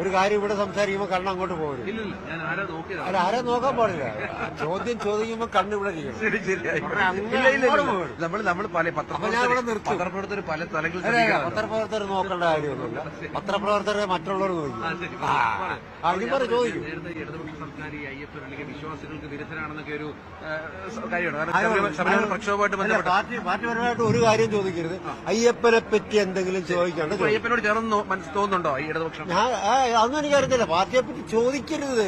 ഒരു കാര്യം ഇവിടെ സംസാരിക്കുമ്പോൾ കണ്ണ് അങ്ങോട്ട് പോകരുത് അല്ല ആരെ നോക്കാൻ പാടില്ല. ചോദ്യം ചോദിക്കുമ്പോൾ കണ്ണ് ഇവിടെ. നമ്മൾ നമ്മൾ പല പത്രപ്രവർത്തകർ പല തലങ്ങളിൽ. പത്രപ്രവർത്തകർ നോക്കേണ്ട കാര്യമൊന്നുമില്ല. പത്രപ്രവർത്തകരെ മറ്റുള്ളവർ ഇനി പറ ചോദിക്കും. നേരത്തെ ഈ ഇടതുപക്ഷ അയ്യപ്പൻ അല്ലെങ്കിൽ വിശ്വാസികൾക്ക് വിരുദ്ധരാണെന്നൊക്കെ ഒരു കാര്യമാണ് പ്രക്ഷോഭമായിട്ട് അല്ല, ബന്ധപ്പെട്ട് പാർട്ടി പാർട്ടിപരമായിട്ട് ഒരു കാര്യം ചോദിക്കരുത്. അയ്യപ്പനെ പറ്റി എന്തെങ്കിലും ചോദിക്കാണ്ട് അയ്യപ്പനോട് ചേർന്ന് തോന്നുന്നുണ്ടോ ഈ ഇടതുപക്ഷം? അതൊന്നും എനിക്കറിയത്തില്ല പാർട്ടിയെ പറ്റി ചോദിക്കരുത്.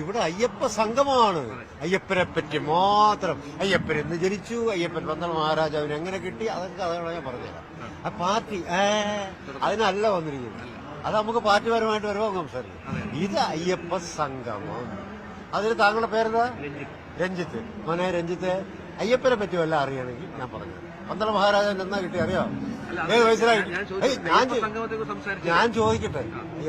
ഇവിടെ അയ്യപ്പ സംഘമാണ്. അയ്യപ്പനെ പറ്റി മാത്രം. അയ്യപ്പൻ എന്ന് ജനിച്ചു. അയ്യപ്പൻ പന്തള മഹാരാജാവിന് എങ്ങനെ കിട്ടി? അതൊക്കെ അതാണ് ഞാൻ പറഞ്ഞുതരാം. ആ. പാർട്ടി ഏ അതിനല്ല വന്നിരിക്കുന്നത്. അത് നമുക്ക് പാർട്ടിപരമായിട്ട് വരുമ്പോൾ സംസാരിക്കും. ഇത് അയ്യപ്പ സംഗമം. അതിൽ താങ്കളുടെ പേരെന്താ? രഞ്ജിത്ത്. മോനെ രഞ്ജിത്ത് അയ്യപ്പനെ പറ്റി വല്ല അറിയണമെങ്കിൽ ഞാൻ പറഞ്ഞു പന്തള മഹാരാജൻ എന്നാ കിട്ടി അറിയോ? ഏത് വയസ്സിലായി ഞാൻ ചോദിക്കട്ടെ.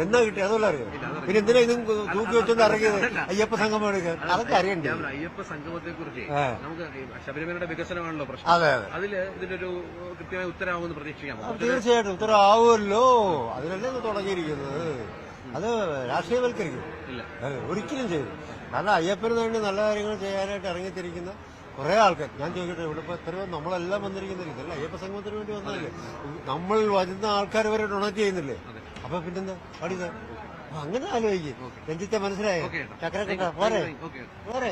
എന്നാ കിട്ടി? അതുപോലെ അറിയോ? പിന്നെ എന്തിനാ ഇതും തൂക്കി വെച്ചൊന്ന് ഇറങ്ങിയത്? അയ്യപ്പ സംഗമം എടുക്കാൻ. അതൊക്കെ അറിയണ്ടേ? അയ്യപ്പ സംഗമത്തെ കുറിച്ച് നമുക്ക് ശബരിമലയുടെ വികസനമാണല്ലോ പ്രശ്നം. അതെ അതെ. അതിൽ ഇതിനൊരു കൃത്യമായ ഉത്തരവാകുമെന്ന് പ്രതീക്ഷിക്കാം. തീർച്ചയായിട്ടും. ഉത്തരം ആവുമല്ലോ അതിനല്ലേ തുടങ്ങിയിരിക്കുന്നത്? അത് രാഷ്ട്രീയവൽക്കരിക്കും. ഒരിക്കലും ചെയ്തു കാരണം അയ്യപ്പന് വേണ്ടി നല്ല കാര്യങ്ങൾ ചെയ്യാനായിട്ട് ഇറങ്ങിത്തിരിക്കുന്ന കുറെ ആൾക്കാർ. ഞാൻ ചോദിക്കട്ടെ ഇവിടെ ഇപ്പോൾ എത്രയോ നമ്മളെല്ലാം വന്നിരിക്കുന്നില്ല ഇതല്ല അയ്യപ്പ സംഗമത്തിന് വേണ്ടി വന്നതല്ലേ? നമ്മൾ വരുന്ന ആൾക്കാർ വരെ ഡൊണേറ്റ് ചെയ്യുന്നില്ലേ? അപ്പൊ പിന്നെന്താ? പഠിത അങ്ങനെ ആലോചിക്കും. രഞ്ജിത്തെ മനസ്സിലായോ? ഓക്കെ ചക്രക്കട്ട പോരെ? പോരെ?